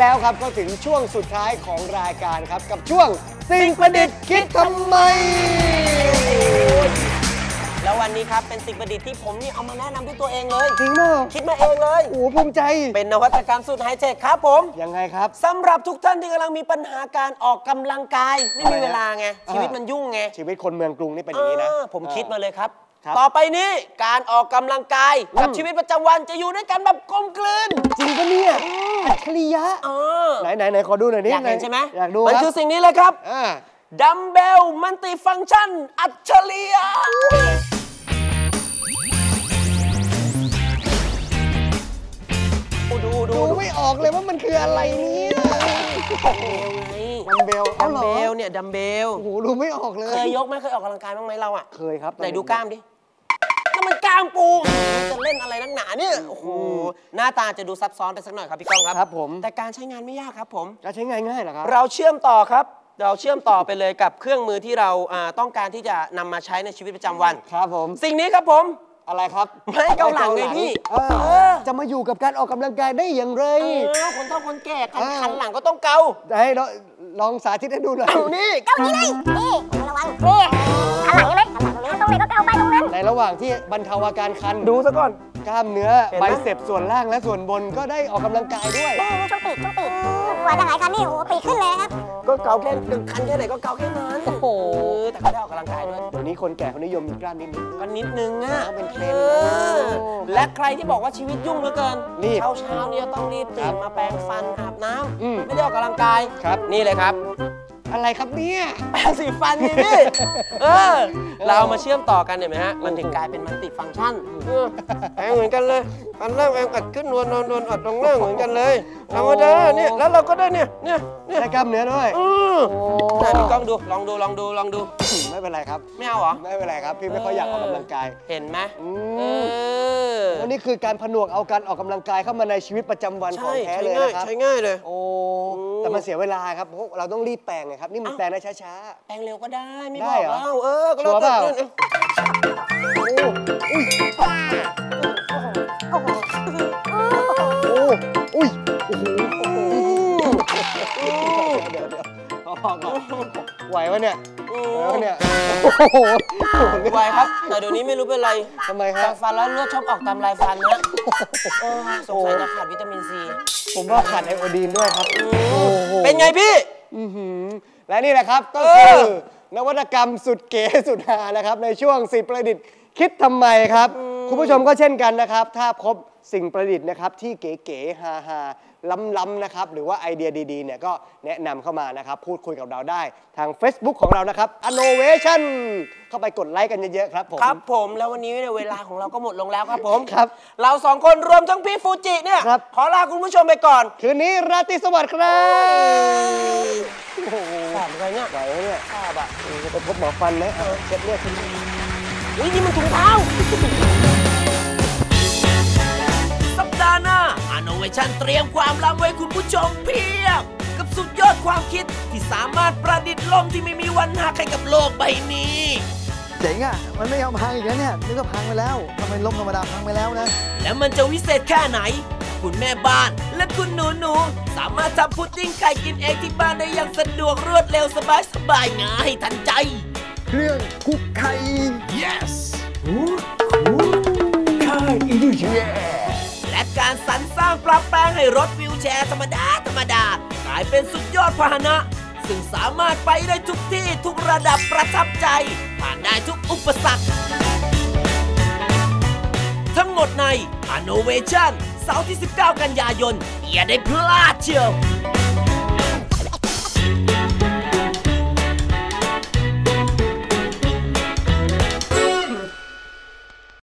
แล้วครับก็ถึงช่วงสุดท้ายของรายการครับ กับช่วงสิ่งประดิษฐ์คิดทำไม แล้ววันนี้ครับเป็นสิ่งประดิษฐ์ที่ผมนี่เอามาแนะนำด้วยตัวเองเลย จริงเนาะคิดมาเองเลย โอ้โหภูมิใจเป็นนวัตกรรมสุดไฮเทคครับผมยังไงครับ สำหรับทุกท่านที่กำลังมีปัญหาการออกกำลังกาย ไม่มีเวลาไงอ่าชีวิตมันยุ่งไงชีวิตคนเมืองกรุงนี่เป็นอย่างนี้นะ เออผมคิดมาเลยครับครับ ต่อไปนี้การออกกำลังกายกับอืมชีวิตประจำวันจะอยู่ด้วยกันแบบกลมกลืนจริงปะเนี่ยอัจฉริยะ เออไหนไหนไหนขอดูหน่อยนิอยากเห็นใช่ไหมอยากดูมันครับคือสิ่งนี้เลยครับอ่าดัมเบลมัลติฟังก์ชันอัจฉริยะดูดูดูดูไม่ออกเลยว่ามันคืออะไรเนี่ยดัมเบลไงดัดัมมเบเบลลเนี่ยดัมเบล โอ้โหดูไม่ออกเลยเคยยกไหมเคยออกกำลังกายบ้างไหมเราอะเคยครับไหนดูกล้ามดินั่น มันกล้ามปูจะเล่นอะไรนักหนาเนี่ยโอ้โหหน้าตาจะดูซับซ้อนไปสักหน่อยครับพี่ก้องครับครับผม แต่การใช้งานไม่ยากครับผม จะใช้ง่ายง่ายๆเหรอครับ เราเชื่อมต่อครับ เราเชื่อมต่อไปเลยกับเครื่องมือที่เราอ่าต้องการที่จะนำมาใช้ในชีวิตประจำวัน ครับผม สิ่งนี้ครับผม อะไรครับไม้เกาหลังไงพี่เออเออ จะมาอยู่กับการออกกำลังกายได้อย่างไร เออคนเฒ่าคนแก่กันเออคันหลังก็ต้องเกาจะให้ลองลองสาธิตให้ดูหน่อย เอานี่ เก้าอี้เลยนี่ระวังนี่หันหลังใช่ไหมหันหลังตรงไหนก็เก้าไปตรงนั้น ในระหว่างที่บรรเทาอาการคันดูซะก่อน กล้ามเนื้อเห็นไหไบมเซปส่วนล่างและส่วนบนก็ได้ออกกำลังกายด้วยนี่นี่ช่วงปีกช่วงปีกกว่าจะหายคันนี่โอ้โหปีกขึ้นเลยครับ ก็เกาแค่ดึงคันแค่ไหนก็เกาแค่นั้นโอ้โหเออแต่ก็ได้ออกกำลังกายด้วยเดี๋ยวนี้คนแก่เขานิยมมีกล้ามนิดนิดก็นิดนึงอะก็เป็นเทรนด์ออโอ้และใครที่บอกว่าชีวิตยุ่งเหลือเกินรีบเช้าเช้าๆเนี่ยต้องรีบตื่ครันบมาแปรงฟันอาบน้อืมำไม่ได้ออกกำลังกายครับ นี่เลยครับ อะไรครับเนี่ย แปรงสีฟันนี่พี่ เออ เราเอามาเชื่อมต่อกันเห็นไหมฮะ มันถึงกลายเป็นมัลติฟังก์ชันเออแปรงเหมือนกันเลย อันแรกแปรงอัดขึ้นนวลนวลนวลอัดลงล่างเหมือนกันเลยธรรมดาเนี่ย แล้วเราก็ได้เนี่ย เนี่ยเนี่ยได้กล้ามเนื้อด้วยเออโอ้ ไหนพี่ก้องดู ลองดู ลองดู ลองดูไม่ เป็นไรครับ ไม่เอาเหรอ ไม่เป็นไรครับพี่ไม่ค่อยอยากออกกำลังกาย เห็นไหมอืเอมอแล้วนี่คือการผนวกเอาการออกกำลังกายเข้ามาในชีวิตประจำวันขอใช่งแท้ใช้เลยง่ายนะครับ ใช้ง่ายเลย โอ้อืม แต่มันเสียเวลาครับเพราะเราต้องรีบแปรงไงครับ นี่มันเอ้าแปรงได้ช้า แปรงเร็วก็ได้ไม่ได้บอกเหรอแล้วเออก็ชัวร์เปล่าแล้วแต่ๆโอ้อุ้ยโอ้โหโอ้อุ้ยโอ้โหเดี๋ยวเดี๋ยวพอพอก่อนไหววะเนี่ย อืไหวมวะเนี่ยโอ้โหไวครับ แต่เดี๋ยวนี้ไม่รู้เป็นไรทำไมแปรฮะงฟันแล้วเลือดชอบออกตามลายฟันนะเออสงสัยจะขาดวิตามินซี ผมว่าขาดไอโอดีนด้วยครับ โอ้โหเป็นไงพี่ อื้อหือและนี่แหละครับก็เอคืออนวัตกรรมสุดเก๋สุดฮานะครับ ในช่วงสิ่งประดิษฐ์คิดทำไมครับ คุณผู้ชมก็เช่นกันนะครับ ถ้าพบสิ่งประดิษฐ์นะครับที่เก๋ๆฮาฮา ล้ำๆนะครับ หรือว่าไอเดียดีๆเนี่ยก็แนะนำเข้ามานะครับ พูดคุยกับเราได้ทาง Facebook ของเรานะครับ Innovation เข้าไปกดไลค์กันเยอะๆครับผม ครับผมแล้ววันนี้เนี่ยเวลาของเราก็หมดลงแล้วครับผมครับเราสองคนรวมทั้งพี่ฟูจิเนี่ยครับ ขอลาคุณผู้ชมไปก่อนคืนนี้ราตรีสวัสดิ์ครับโอ้โหทราบอะไรเนี่ยไหวไหมเนี่ยทราบอะไปพบหมอฟันไหมเอาเช็ดเลือดที อุ้ยนี่มันถุงเท้า อ n o v a t i o n เตรียมความลับไว้คุณผู้ชมเพียบ กับสุดยอดความคิดที่สามารถประดิษฐ์ลมที่ไม่มีวันหักให้กับโลกใบนี้ เจ๋งอะ มันไม่ยอมพังอีกแล้วเนี่ยนึกว่าพังไปแล้วทำไมลมธรรมดาพังไปแล้วนะ และมันจะวิเศษแค่ไหน คุณแม่บ้านและคุณหนูหนูๆสามารถทำพุดดิ้งไข่กินเองที่บ้านได้อย่างสะดวกรวดเร็วสบายสบายง่ายทันใจ เครื่องคุกไข่ yes และการสรรสร้างปรับแปลงให้รถวิวแชร์ธรรมดาธรรมดากลายเป็นสุดยอดพาหนะ ซึ่งสามารถไปได้ทุกที่ทุกระดับประทับใจ ผ่านได้ทุกอุปสรรค ทั้งหมดใน Innovation เสาร์ที่ 19 กันยายนอย่าได้พลาดเชียว